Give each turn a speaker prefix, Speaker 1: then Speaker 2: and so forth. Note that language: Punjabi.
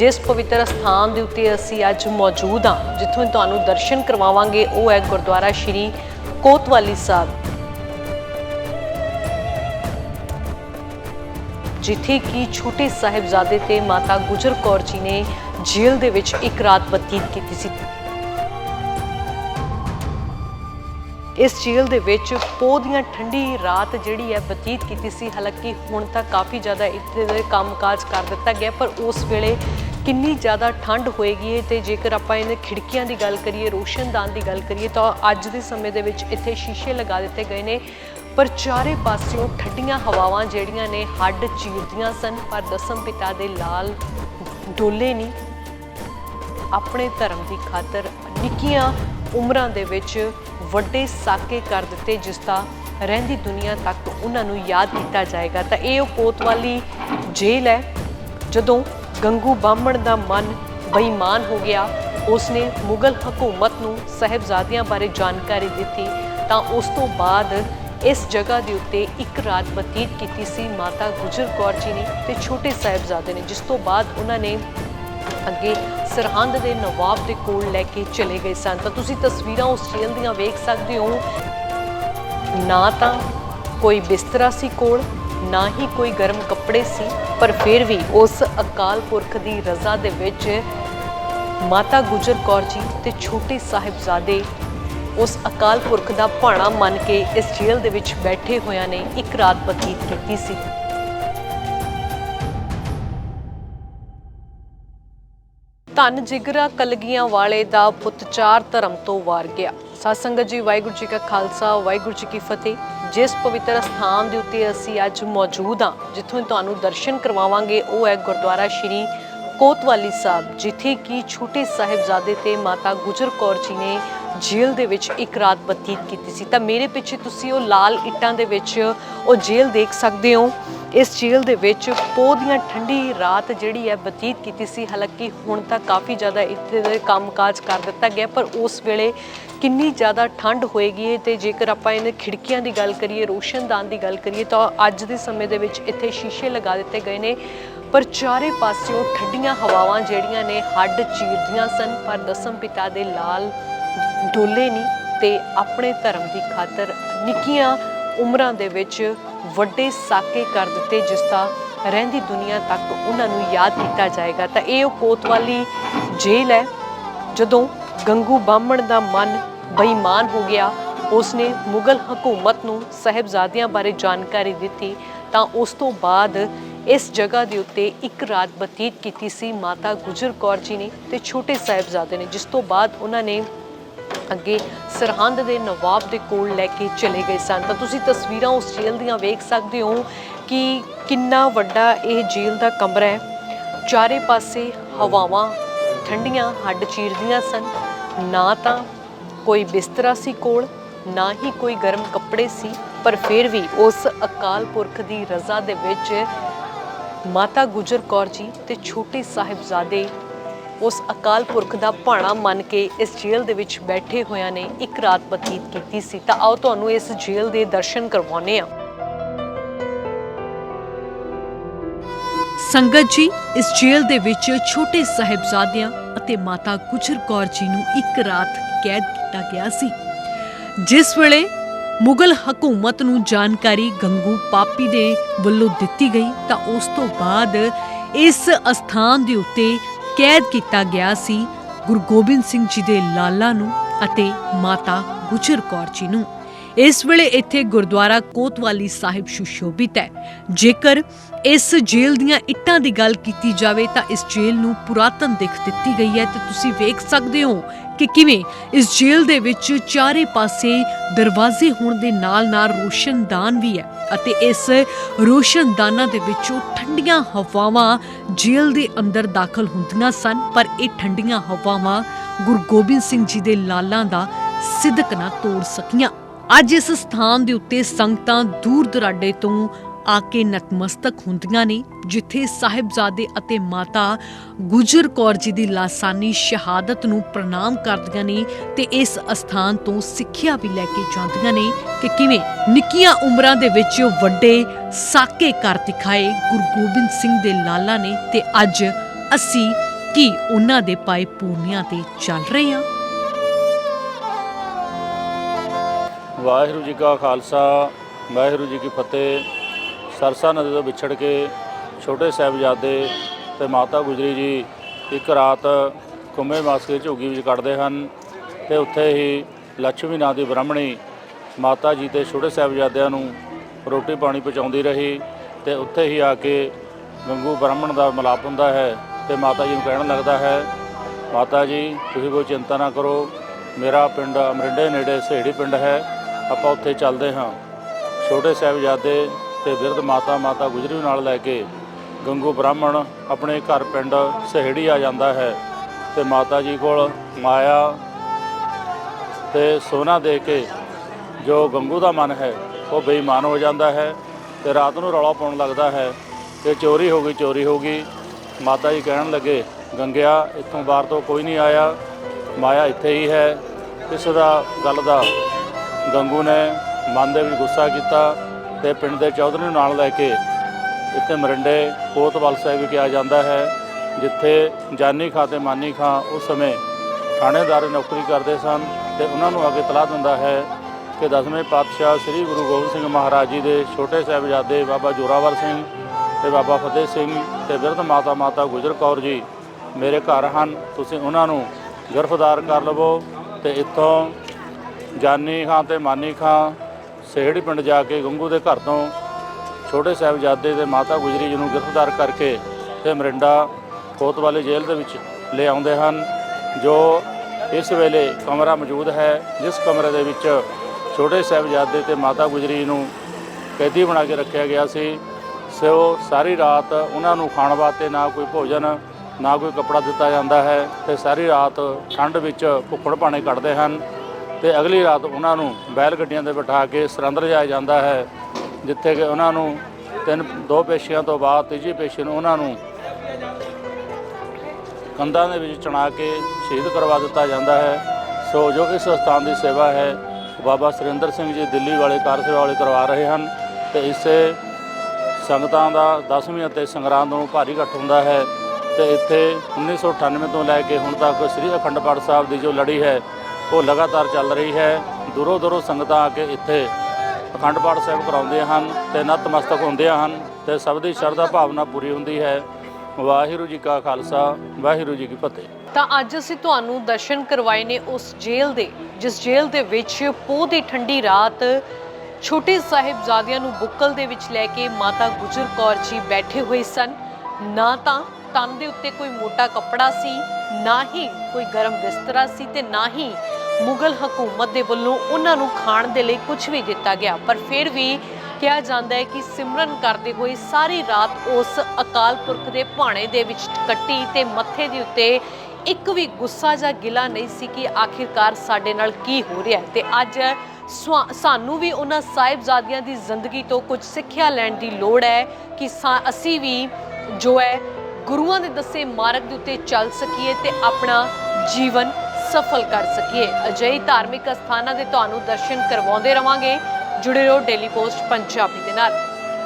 Speaker 1: ਜਿਸ ਪਵਿੱਤਰ ਸਥਾਨ ਦੇ ਉੱਤੇ ਅਸੀਂ ਅੱਜ ਮੌਜੂਦ ਹਾਂ, ਜਿੱਥੋਂ ਤੁਹਾਨੂੰ ਦਰਸ਼ਨ ਕਰਵਾਵਾਂਗੇ, ਉਹ ਹੈ ਗੁਰਦੁਆਰਾ ਸ਼੍ਰੀ ਕੋਤਵਾਲੀ ਸਾਹਿਬ। ਜਿੱਥੇ ਕਿ ਛੋਟੇ ਸਾਹਿਬਜ਼ਾਦੇ ਤੇ ਮਾਤਾ ਗੁਜਰ ਕੌਰ ਜੀ ਨੇ ਜੇਲ੍ਹ ਦੇ ਵਿੱਚ ਇੱਕ ਰਾਤ ਬਤੀਤ ਕੀਤੀ ਸੀ। ਇਸ ਜੇਲ੍ਹ ਦੇ ਵਿੱਚ ਪੋਹ ਦੀਆਂ ਠੰਡੀ ਰਾਤ ਜਿਹੜੀ ਹੈ ਬਤੀਤ ਕੀਤੀ ਸੀ, ਹਾਲਾਂਕਿ ਹੁਣ ਤਾਂ ਕਾਫੀ ਜ਼ਿਆਦਾ ਇੱਥੇ ਦੇ ਕੰਮਕਾਜ ਕਰ ਦਿੱਤਾ ਗਿਆ, ਪਰ ਉਸ ਵੇਲੇ ਕਿੰਨੀ ਜ਼ਿਆਦਾ ਠੰਡ ਹੋਏਗੀ ਤੇ ਜੇਕਰ ਆਪਾਂ ਇਹਨਾਂ ਖਿੜਕੀਆਂ ਦੀ ਗੱਲ ਕਰੀਏ, ਰੋਸ਼ਨਦਾਨ ਦੀ ਗੱਲ ਕਰੀਏ, ਤਾਂ ਅੱਜ ਦੇ ਸਮੇਂ ਦੇ ਵਿੱਚ ਇੱਥੇ ਸ਼ੀਸ਼ੇ ਲਗਾ ਦਿੱਤੇ ਗਏ ਨੇ। ਪਰ ਚਾਰੇ ਪਾਸਿਓਂ ਠੱਡੀਆਂ ਹਵਾਵਾਂ ਜਿਹੜੀਆਂ ਨੇ, ਹੱਡ ਚੀਰਦੀਆਂ ਸਨ, ਪਰ ਦਸਮ ਪਿਤਾ ਦੇ ਲਾਲ ਡੋਲੇ ਨਹੀਂ ਆਪਣੇ ਧਰਮ ਦੀ ਖਾਤਰ ਨਿੱਕੀਆਂ ਉਮਰਾਂ ਦੇ ਵਿੱਚ ਵੱਡੇ ਸਾਕੇ ਕਰ ਦਿੱਤੇ, ਜਿਸ ਦਾ ਰਹਿੰਦੀ ਦੁਨੀਆ ਤੱਕ ਉਹਨਾਂ ਨੂੰ ਯਾਦ ਕੀਤਾ ਜਾਏਗਾ। ਤਾਂ ਇਹ ਉਹ ਕੋਤਵਾਲੀ ਜੇਲ੍ਹ ਹੈ, ਜਦੋਂ ਗੰਗੂ ਬਾਹਮਣ ਦਾ ਮਨ ਬੇਈਮਾਨ ਹੋ ਗਿਆ। ਉਸਨੇ ਮੁਗਲ ਹਕੂਮਤ ਨੂੰ ਸਹਿਬਜ਼ਾਦਿਆਂ ਬਾਰੇ ਜਾਣਕਾਰੀ ਦਿੱਤੀ। ਤਾਂ ਉਸ ਤੋਂ ਬਾਅਦ ਇਸ ਜਗ੍ਹਾ ਦੇ ਉੱਤੇ ਇੱਕ ਰਾਤ ਬਤੀਤ ਕੀਤੀ ਸੀ ਮਾਤਾ ਗੁਜਰ ਕੌਰ ਜੀ ਨੇ ਤੇ ਛੋਟੇ ਸਾਹਿਬਜ਼ਾਦੇ ਨੇ, ਜਿਸ ਤੋਂ ਬਾਅਦ ਉਹਨਾਂ ਨੇ ਅੱਗੇ ਸਰਹੰਦ ਦੇ ਨਵਾਬ ਦੇ ਕੋਲ ਲੈ ਕੇ ਚਲੇ ਗਏ ਸਨ। ਤਾਂ ਤੁਸੀਂ ਤਸਵੀਰਾਂ ਉਸ ਜੇਲ੍ਹ ਦੀਆਂ ਵੇਖ ਸਕਦੇ ਹੋ। ਨਾ ਤਾਂ ਕੋਈ ਬਿਸਤਰਾ ਸੀ ਕੋਲ ਨਾ ਹੀ ਕੋਈ ਗਰਮ ਕੱਪੜੇ ਸੀ, ਪਰ ਫਿਰ ਵੀ ਉਸ ਅਕਾਲ ਪੁਰਖ ਦੀ ਰਜ਼ਾ ਦੇ ਵਿੱਚ ਮਾਤਾ ਗੁਜਰ ਕੌਰ ਜੀ ਤੇ ਛੋਟੇ ਸਾਹਿਬਜ਼ਾਦੇ ਉਸ ਅਕਾਲ ਪੁਰਖ ਦਾ ਭਾਣਾ ਮੰਨ ਕੇ ਇਸ ਜੇਲ੍ਹ ਦੇ ਵਿੱਚ ਬੈਠੇ ਹੋਇਆਂ ਨੇ ਇੱਕ ਰਾਤ ਬਤੀਤ ਕੀਤੀ ਸੀ। ਧੰਨ ਜਿਗਰਾ ਕਲਗੀਆਂ ਵਾਲੇ ਦਾ ਪੁੱਤ ਚਾਰ ਧਰਮ ਤੋਂ ਵਾਰ ਗਿਆ। ਸਾਧ ਸੰਗਤ ਜੀ, ਵਾਹਿਗੁਰੂ ਜੀ ਕਾ ਖਾਲਸਾ, ਵਾਹਿਗੁਰੂ ਜੀ ਕੀ ਫਤਿਹ। ਜਿਸ ਪਵਿੱਤਰ ਸਥਾਨ ਦੇ ਉੱਤੇ ਅਸੀਂ ਅੱਜ ਮੌਜੂਦ ਹਾਂ, ਜਿੱਥੋਂ ਤੁਹਾਨੂੰ ਦਰਸ਼ਨ ਕਰਵਾਵਾਂਗੇ, ਉਹ ਹੈ ਗੁਰਦੁਆਰਾ ਸ਼੍ਰੀ ਕੋਤਵਾਲੀ ਸਾਹਿਬ, ਜਿੱਥੇ ਕਿ ਛੋਟੇ ਸਾਹਿਬਜ਼ਾਦੇ ਤੇ ਮਾਤਾ ਗੁਜਰ ਕੌਰ ਜੀ ਨੇ ਜੇਲ੍ਹ ਦੇ ਵਿੱਚ ਇੱਕ ਰਾਤ ਬਤੀਤ ਕੀਤੀ ਸੀ। ਤਾਂ ਮੇਰੇ ਪਿੱਛੇ ਤੁਸੀਂ ਉਹ ਲਾਲ ਇੱਟਾਂ ਦੇ ਵਿੱਚ ਉਹ ਜੇਲ੍ਹ ਦੇਖ ਸਕਦੇ ਹੋ। ਇਸ ਜੇਲ੍ਹ ਦੇ ਵਿੱਚ ਪੋਹ ਦੀਆਂ ਠੰਡੀ ਰਾਤ ਜਿਹੜੀ ਹੈ ਬਤੀਤ ਕੀਤੀ ਸੀ। ਹਾਲਾਂਕਿ ਹੁਣ ਤਾਂ ਕਾਫੀ ਜ਼ਿਆਦਾ ਇੱਥੇ ਦੇ ਕੰਮਕਾਜ ਕਰ ਦਿੱਤਾ ਗਿਆ, ਪਰ ਉਸ ਵੇਲੇ ਕਿੰਨੀ ਜ਼ਿਆਦਾ ਠੰਡ ਹੋਏਗੀ ਤੇ ਜੇਕਰ ਆਪਾਂ ਇਹਨਾਂ ਖਿੜਕੀਆਂ ਦੀ ਗੱਲ ਕਰੀਏ, ਰੋਸ਼ਨਦਾਨ ਦੀ ਗੱਲ ਕਰੀਏ, ਤਾਂ ਅੱਜ ਦੇ ਸਮੇਂ ਦੇ ਵਿੱਚ ਇੱਥੇ ਸ਼ੀਸ਼ੇ ਲਗਾ ਦਿੱਤੇ ਗਏ ਨੇ। ਪਰ ਚਾਰੇ ਪਾਸਿਓਂ ਠੱਡੀਆਂ ਹਵਾਵਾਂ ਜਿਹੜੀਆਂ ਨੇ, ਹੱਡ ਚੀਰਦੀਆਂ ਸਨ, ਪਰ ਦਸਮ ਪਿਤਾ ਦੇ ਲਾਲ ਡੋਲੇ ਨਹੀਂ ਤੇ ਆਪਣੇ ਧਰਮ ਦੀ ਖਾਤਰ ਨਿੱਕੀਆਂ ਉਮਰਾਂ ਦੇ ਵਿੱਚ ਵੱਡੇ ਸਾਕੇ ਕਰ ਦਿੱਤੇ, ਜਿਸ ਦਾ ਰਹਿੰਦੀ ਦੁਨੀਆ ਤੱਕ ਉਹਨਾਂ ਨੂੰ ਯਾਦ ਕੀਤਾ ਜਾਏਗਾ। ਤਾਂ ਇਹ ਉਹ ਕੋਤਵਾਲੀ ਜੇਲ੍ਹ ਹੈ, ਜਦੋਂ ਗੰਗੂ ਬਾਹਮਣ ਦਾ ਮਨ ਬੇਈਮਾਨ ਹੋ ਗਿਆ। ਉਸਨੇ ਮੁਗਲ ਹਕੂਮਤ ਨੂੰ ਸਹਿਬਜ਼ਾਦਿਆਂ ਬਾਰੇ ਜਾਣਕਾਰੀ ਦਿੱਤੀ ਤਾਂ ਉਸ ਤੋਂ ਬਾਅਦ ਇਸ ਜਗ੍ਹਾ ਦੇ ਉੱਤੇ ਇੱਕ ਰਾਤ ਬਤੀਤ ਕੀਤੀ ਸੀ ਮਾਤਾ ਗੁਜਰ ਕੌਰ ਜੀ ਨੇ ਤੇ ਛੋਟੇ ਸਾਹਿਬਜ਼ਾਦੇ ਨੇ, ਜਿਸ ਤੋਂ ਬਾਅਦ ਉਹਨਾਂ ਨੇ ਅੱਗੇ ਸਰਹੰਦ ਦੇ ਨਵਾਬ ਦੇ ਕੋਲ ਲੈ ਕੇ ਚਲੇ ਗਏ ਸਨ। ਤਾਂ ਤੁਸੀਂ ਤਸਵੀਰਾਂ ਉਸ ਜੇਲ੍ਹ ਦੀਆਂ ਵੇਖ ਸਕਦੇ ਹੋ ਕਿ ਕਿੰਨਾ ਵੱਡਾ ਇਹ ਜੇਲ੍ਹ ਦਾ ਕਮਰਾ ਹੈ। ਚਾਰੇ ਪਾਸੇ ਹਵਾਵਾਂ ਠੰਡੀਆਂ, ਹੱਡ ਚੀਰਦੀਆਂ ਸਨ। ਨਾ ਤਾਂ ਕੋਈ ਬਿਸਤਰਾ ਸੀ ਕੋਲ, ਨਾ ਹੀ ਕੋਈ ਗਰਮ ਕੱਪੜੇ ਸੀ, ਪਰ ਫਿਰ ਵੀ ਉਸ ਅਕਾਲ ਪੁਰਖ ਦੀ ਰਜ਼ਾ ਦੇ ਵਿੱਚ ਮਾਤਾ ਗੁਜਰ ਕੌਰ ਜੀ ਤੇ ਛੋਟੇ ਸਾਹਿਬਜ਼ਾਦੇ ਉਸ ਅਕਾਲ ਪੁਰਖ ਦਾ ਭਾਣਾ ਮੰਨ ਕੇ ਇਸ ਜੇਲ੍ਹ ਦੇ ਵਿੱਚ ਬੈਠੇ ਹੋਇਆਂ ਨੇ ਇੱਕ ਰਾਤ ਬਤੀਤ ਕੀਤੀ ਸੀ। ਤਾਂ ਆਓ ਤੁਹਾਨੂੰ ਇਸ ਜੇਲ੍ਹ ਦੇ ਦਰਸ਼ਨ ਕਰਵਾਉਂਦੇ ਹਾਂ। ਸੰਗਤ ਜੀ, ਇਸ ਜੇਲ੍ਹ ਦੇ ਵਿੱਚ ਛੋਟੇ ਸਾਹਿਬਜ਼ਾਦਿਆਂ ਅਤੇ ਮਾਤਾ ਗੁਜਰ ਕੌਰ ਜੀ ਨੂੰ ਇੱਕ ਰਾਤ ਕੈਦ ਕੀਤਾ ਗਿਆ ਸੀ। ਜਿਸ ਵੇਲੇ ਮੁਗਲ ਹਕੂਮਤ ਨੂੰ ਜਾਣਕਾਰੀ ਗੰਗੂ ਪਾਪੀ ਦੇ ਵੱਲੋਂ ਦਿੱਤੀ ਗਈ, ਤਾਂ ਉਸ ਤੋਂ ਬਾਅਦ ਇਸ ਅਸਥਾਨ ਦੇ ਉੱਤੇ ਕੈਦ ਕੀਤਾ ਗਿਆ ਸੀ ਗੁਰੂ ਗੋਬਿੰਦ ਸਿੰਘ ਜੀ ਦੇ ਲਾਲਾ ਨੂੰ ਅਤੇ ਮਾਤਾ ਗੁਜਰ ਕੌਰ ਜੀ ਨੂੰ। ਇਸ ਵੇਲੇ ਇੱਥੇ ਗੁਰਦੁਆਰਾ ਕੋਤਵਾਲੀ ਸਾਹਿਬ ਸੁਸ਼ੋਭਿਤ ਹੈ। ਜੇਕਰ ਇਸ ਜੇਲ੍ਹ ਦੀਆਂ ਇੱਟਾਂ ਦੀ ਗੱਲ ਕੀਤੀ ਜਾਵੇ ਤਾਂ ਇਸ ਜੇਲ੍ਹ ਨੂੰ ਪੁਰਾਤਨ ਦਿੱਖ ਦਿੱਤੀ ਗਈ ਹੈ ਤੇ ਤੁਸੀਂ ਵੇਖ ਸਕਦੇ ਹੋ ਕਿ ਕਿਵੇਂ ਇਸ ਜੇਲ੍ਹ ਦੇ ਵਿੱਚ ਚਾਰੇ ਪਾਸੇ ਦਰਵਾਜ਼ੇ ਹੋਣ ਦੇ ਨਾਲ-ਨਾਲ ਰੋਸ਼ਨਦਾਨ ਵੀ ਹੈ ਅਤੇ ਇਸ ਰੋਸ਼ਨਦਾਨਾਂ ਦੇ ਵਿੱਚੋਂ ਠੰਡੀਆਂ ਹਵਾਵਾਂ ਜੇਲ੍ਹ ਦੇ ਅੰਦਰ ਦਾਖਲ ਹੁੰਦੀਆਂ ਸਨ, ਪਰ ਇਹ ਠੰਡੀਆਂ ਹਵਾਵਾਂ ਗੁਰੂ ਗੋਬਿੰਦ ਸਿੰਘ ਜੀ ਦੇ ਲਾਲਾਂ ਦਾ ਸਿਦਕ ਨਾ ਤੋੜ ਸਕੀਆਂ। ਅੱਜ ਇਸ ਸਥਾਨ ਦੇ ਉੱਤੇ ਸੰਗਤਾਂ ਦੂਰ ਦੁਰਾਡੇ ਤੋਂ ਆ ਕੇ ਨਤਮਸਤਕ ਹੁੰਦੀਆਂ ਨੇ, ਜਿੱਥੇ ਸਾਹਿਬਜ਼ਾਦੇ ਅਤੇ ਮਾਤਾ ਗੁਜਰ ਕੌਰ ਜੀ ਦੀ ਲਾਸਾਨੀ ਸ਼ਹਾਦਤ ਨੂੰ ਪ੍ਰਣਾਮ ਕਰਦੀਆਂ ਨੇ ਤੇ ਇਸ ਅਸਥਾਨ ਤੋਂ ਸਿੱਖਿਆ ਵੀ ਲੈ ਕੇ ਜਾਂਦੀਆਂ ਨੇ ਕਿ ਕਿਵੇਂ ਨਿੱਕੀਆਂ ਉਮਰਾਂ ਦੇ ਵਿੱਚ ਵੱਡੇ ਸਾਕੇ ਕਰ ਦਿਖਾਏ ਗੁਰੂ ਗੋਬਿੰਦ ਸਿੰਘ ਦੇ ਲਾਲਾ ਨੇ ਤੇ ਅੱਜ ਅਸੀਂ ਕੀ ਉਹਨਾਂ ਦੇ ਪਾਏ ਪੂਰਨਿਆਂ ਤੇ ਚੱਲ ਰਹੇ ਹਾਂ।
Speaker 2: ਵਾਹਿਗੁਰੂ ਜੀ ਕਾ ਖਾਲਸਾ, ਵਾਹਿਗੁਰੂ ਜੀ ਕੀ ਫਤਿਹ। ਸਰਸਾ ਨਦੀ ਤੋਂ ਵਿਛੜ ਕੇ ਛੋਟੇ ਸਾਹਿਬਜ਼ਾਦੇ ਤੇ ਮਾਤਾ ਗੁਜਰੀ ਜੀ ਇੱਕ ਰਾਤ ਕੁੰਮੇ ਮਾਸਕੇ ਝੋਗੀ ਵਿੱਚ ਕੱਢਦੇ ਹਨ ਤੇ ਉੱਥੇ ਹੀ ਲక్ష్ਮੀ ਨਾਂ ਦੀ ਬ੍ਰਾਹਮਣੀ ਮਾਤਾ ਜੀ ਤੇ ਛੋਟੇ ਸਾਹਿਬਜ਼ਾਦਿਆਂ ਨੂੰ ਰੋਟੀ ਪਾਣੀ ਪਹੁੰਚਾਉਂਦੀ ਰਹੀ ਤੇ ਉੱਥੇ ਹੀ ਆ ਕੇ ਗੰਗੂ ਬ੍ਰਾਹਮਣ ਦਾ ਮਿਲਾਪ ਹੁੰਦਾ ਹੈ ਤੇ ਮਾਤਾ ਜੀ ਨੂੰ ਕਹਿਣ ਲੱਗਦਾ ਹੈ, ਮਾਤਾ ਜੀ, ਤੁਸੀਂ ਕੋਈ ਚਿੰਤਾ ਨਾ ਕਰੋ। ਮੇਰਾ ਪਿੰਡ ਅਮਰਿੰਡੇ ਨੇੜੇ ਸਹੇੜੀ ਪਿੰਡ ਹੈ। ਆਪਾਂ ਉੱਥੇ ਚੱਲਦੇ ਹਾਂ। ਛੋਟੇ ਸਾਹਿਬਜ਼ਾਦੇ ਤੇ ਬਿਰਧ ਮਾਤਾ ਮਾਤਾ ਗੁਜਰੀ ਨੂੰ ਨਾਲ ਲੈ ਕੇ ਗੰਗੂ ਬ੍ਰਾਹਮਣ ਆਪਣੇ ਘਰ ਪਿੰਡ ਸਹੇੜੀ ਆ ਜਾਂਦਾ ਹੈ ਤੇ ਮਾਤਾ ਜੀ ਕੋਲ ਮਾਇਆ ਤੇ ਸੋਨਾ ਦੇ ਕੇ ਜੋ ਗੰਗੂ ਦਾ ਮਨ ਹੈ, ਉਹ ਬੇਈਮਾਨ ਹੋ ਜਾਂਦਾ ਹੈ ਤੇ ਰਾਤ ਨੂੰ ਰੌਲਾ ਪਾਉਣ ਲੱਗਦਾ ਹੈ ਕਿ ਚੋਰੀ ਹੋ ਗਈ, ਚੋਰੀ ਹੋ ਗਈ। ਮਾਤਾ ਜੀ ਕਹਿਣ ਲੱਗੇ, ਗੰਗਿਆ, ਇੱਥੋਂ ਬਾਹਰ ਤੋਂ ਕੋਈ ਨਹੀਂ ਆਇਆ। ਮਾਇਆ ਇੱਥੇ ਹੀ ਹੈ। ਇਸ ਦਾ, ਗੱਲ ਦਾ ਗੰਗੂ ਨੇ ਮਨ ਦੇ ਵਿੱਚ ਗੁੱਸਾ ਕੀਤਾ ਤੇ ਪਿੰਡ ਦੇ ਚੌਧਰੀ ਨੂੰ ਨਾਲ ਲੈ ਕੇ ਇੱਥੇ ਮਰਿੰਡੇ ਕੋਤਵਾਲ ਸਾਹਿਬ ਵੀ ਕਿਹਾ ਜਾਂਦਾ ਹੈ, ਜਿੱਥੇ ਜਾਨੀ ਖਾਂ ਤੇ ਮਾਨੀ ਖਾਂ ਉਸ ਸਮੇਂ ਥਾਣੇਦਾਰ ਨੌਕਰੀ ਕਰਦੇ ਸਨ ਤੇ ਉਹਨਾਂ ਨੂੰ ਅੱਗੇ ਤਲਾਹ ਦਿੰਦਾ ਹੈ ਕਿ ਦਸਵੇਂ ਪਾਤਸ਼ਾਹ ਸ੍ਰੀ ਗੁਰੂ ਗੋਬਿੰਦ ਸਿੰਘ ਮਹਾਰਾਜ ਜੀ ਦੇ ਛੋਟੇ ਸਾਹਿਬਜ਼ਾਦੇ ਬਾਬਾ ਜੋਰਾਵਰ ਸਿੰਘ ਤੇ ਬਾਬਾ ਫਤਿਹ ਸਿੰਘ ਤੇ ਬਿਰਧ ਮਾਤਾ ਮਾਤਾ ਗੁਜਰ ਕੌਰ ਜੀ ਮੇਰੇ ਘਰ ਹਨ, ਤੁਸੀਂ ਉਹਨਾਂ ਨੂੰ ਗ੍ਰਿਫਤਾਰ ਕਰ ਲਵੋ ਤੇ ਇੱਥੋਂ ਜਾਨੀ ਖਾਂ ਤੇ ਮਾਨੀ ਖਾਂ, ਸੇਹੜੀ ਪਿੰਡ ਜਾ ਕੇ ਗੰਗੂ ਦੇ ਘਰ ਤੋਂ ਛੋਟੇ ਸਾਹਿਬਜ਼ਾਦੇ ਤੇ ਮਾਤਾ ਗੁਜਰੀ ਜੀ ਨੂੰ ਗ੍ਰਿਫਤਾਰ ਕਰਕੇ ਤੇ ਮਰਿੰਡਾ ਕੋਤਵਾਲੀ ਜੇਲ੍ਹ ਦੇ ਵਿੱਚ ਲੈ ਆਉਂਦੇ ਹਨ, ਜੋ ਇਸ ਵੇਲੇ ਕਮਰਾ ਮੌਜੂਦ ਹੈ, ਜਿਸ ਕਮਰੇ ਦੇ ਵਿੱਚ ਛੋਟੇ ਸਾਹਿਬਜ਼ਾਦੇ ਤੇ ਮਾਤਾ ਗੁਜਰੀ ਨੂੰ ਕੈਦੀ ਬਣਾ ਕੇ ਰੱਖਿਆ ਗਿਆ ਸੀ। ਸੋ ਸਾਰੀ ਰਾਤ ਉਹਨਾਂ ਨੂੰ ਖਾਣ ਵਾਸਤੇ ਨਾ ਕੋਈ ਭੋਜਨ, ਨਾ ਕੋਈ ਕੱਪੜਾ ਦਿੱਤਾ ਜਾਂਦਾ ਹੈ ਤੇ ਸਾਰੀ ਰਾਤ ਠੰਡ ਵਿੱਚ ਭੁੱਖੜ ਪਾਣੀ ਕੱਢਦੇ ਹਨ। ਤੇ ਅਗਲੀ ਰਾਤ ਉਹਨਾਂ ਨੂੰ ਬੈਲ ਗੱਡੀਆਂ ਤੇ ਬਿਠਾ ਕੇ ਸਰੰਦਰ ਜਾਇਆ ਜਾਂਦਾ ਹੈ, ਜਿੱਥੇ ਕਿ ਉਹਨਾਂ ਨੂੰ ਤਿੰਨ, ਦੋ ਪੇਸ਼ੀਆਂ ਤੋਂ ਬਾਅਦ ਤੀਜੀ ਪੇਸ਼ੀ ਨੂੰ ਉਹਨਾਂ ਨੂੰ ਕੰਧਾਂ ਦੇ ਵਿੱਚ ਚਣਾ ਕੇ ਸ਼ਹੀਦ ਕਰਵਾ ਦਿੱਤਾ ਜਾਂਦਾ ਹੈ। ਸੋ ਜੋ ਇਸ ਸਥਾਨ ਦੀ ਸੇਵਾ ਹੈ। ਬਾਬਾ ਸੁਰਿੰਦਰ ਸਿੰਘ ਜੀ ਦਿੱਲੀ ਵਾਲੇ ਕਾਰ ਸੇਵਾ ਵਾਲੇ ਕਰਵਾ ਰਹੇ ਹਨ ਤੇ ਇਸੇ ਸੰਗਤਾਂ ਦਾ 10ਵੀਂ ਅਤੇ ਸੰਗਰਾਂਦ ਨੂੰ ਭਾਰੀ ਇਕੱਠ ਹੁੰਦਾ ਹੈ। ਤੇ ਇੱਥੇ 1998 ਤੋਂ ਲੈ ਕੇ ਹੁਣ ਤੱਕ ਸ੍ਰੀ ਅਖੰਡ ਪਾਠ ਸਾਹਿਬ ਦੀ ਜੋ ਲੜੀ ਹੈ ਉਹ ਲਗਾਤਾਰ ਚੱਲ ਰਹੀ ਹੈ। ਦੂਰੋਂ ਦੂਰੋਂ ਸੰਗਤਾਂ ਆ ਕੇ ਇੱਥੇ ਅਖੰਡ ਪਾਠ ਸਾਹਿਬ ਕਰਾਉਂਦੇ ਹਨ ਤੇ ਨਤਮਸਤਕ ਹੁੰਦੇ ਹਨ ਤੇ ਸਭ ਦੀ ਸ਼ਰਧਾ ਭਾਵਨਾ ਪੂਰੀ ਹੁੰਦੀ ਹੈ। ਵਾਹਿਗੁਰੂ ਜੀ ਕਾ ਖਾਲਸਾ, ਵਾਹਿਗੁਰੂ ਜੀ ਕੀ ਫਤਿਹ।
Speaker 1: ਤਾਂ ਅੱਜ ਅਸੀਂ ਤੁਹਾਨੂੰ ਦਰਸ਼ਨ ਕਰਵਾਏ ਨੇ ਉਸ ਜੇਲ੍ਹ ਦੇ, ਜਿਸ ਜੇਲ੍ਹ ਦੇ ਵਿੱਚ ਪੋਹ ਦੀ ਠੰਡੀ ਰਾਤ ਛੋਟੇ ਸਾਹਿਬਜ਼ਾਦਿਆਂ ਨੂੰ ਬੁੱਕਲ ਦੇ ਵਿੱਚ ਲੈ ਕੇ ਮਾਤਾ ਗੁਜਰ ਕੌਰ ਜੀ ਬੈਠੇ ਹੋਏ ਸਨ। ਨਾ ਤਾਂ ਤਨ ਦੇ ਉੱਤੇ ਕੋਈ ਮੋਟਾ ਕੱਪੜਾ ਸੀ, ਨਾ ਹੀ ਕੋਈ ਗਰਮ ਬਿਸਤਰਾ ਸੀ ਤੇ ਨਾ ਹੀ ਮੁਗਲ ਹਕੂਮਤ ਦੇ ਵੱਲੋਂ ਉਹਨਾਂ ਨੂੰ ਖਾਣ ਦੇ ਲਈ ਕੁਝ ਵੀ ਦਿੱਤਾ ਗਿਆ। ਪਰ ਫਿਰ ਵੀ ਕਿਹਾ ਜਾਂਦਾ ਹੈ ਕਿ ਸਿਮਰਨ ਕਰਦੇ ਹੋਏ ਸਾਰੀ ਰਾਤ ਉਸ ਅਕਾਲ ਪੁਰਖ ਦੇ ਭਾਣੇ ਦੇ ਵਿੱਚ ਕੱਟੀ ਤੇ ਮੱਥੇ ਦੇ ਉੱਤੇ ਇੱਕ ਵੀ ਗੁੱਸਾ ਜਾਂ ਗਿਲਾ ਨਹੀਂ ਸੀ ਕਿ ਆਖਿਰਕਾਰ ਸਾਡੇ ਨਾਲ ਕੀ ਹੋ ਰਿਹਾ ਹੈ। ਤੇ ਅੱਜ ਸਵਾ- ਸਾਨੂੰ ਵੀ ਉਹਨਾਂ ਸਾਹਿਬਜ਼ਾਦਿਆਂ ਦੀ ਜ਼ਿੰਦਗੀ ਤੋਂ ਕੁਝ ਸਿੱਖਿਆ ਲੈਣ ਦੀ ਲੋੜ ਹੈ ਕਿ ਸਾ- ਅਸੀਂ ਵੀ ਜੋ ਹੈ ਗੁਰੂਆਂ ਦੇ ਦੱਸੇ ਮਾਰਗ ਦੇ ਉੱਤੇ ਚੱਲ ਸਕੀਏ ਤੇ ਆਪਣਾ ਜੀਵਨ ਸਫਲ ਕਰ ਸਕੀਏ। ਅਜਿਹੀ ਧਾਰਮਿਕ ਅਸਥਾਨਾਂ ਦੇ ਤੁਹਾਨੂੰ ਦਰਸ਼ਨ ਕਰਵਾਉਂਦੇ ਰਵਾਂਗੇ। ਜੁੜੇ ਰਹੋ ਡੇਲੀ ਪੋਸਟ ਪੰਜਾਬੀ ਦੇ ਨਾਲ।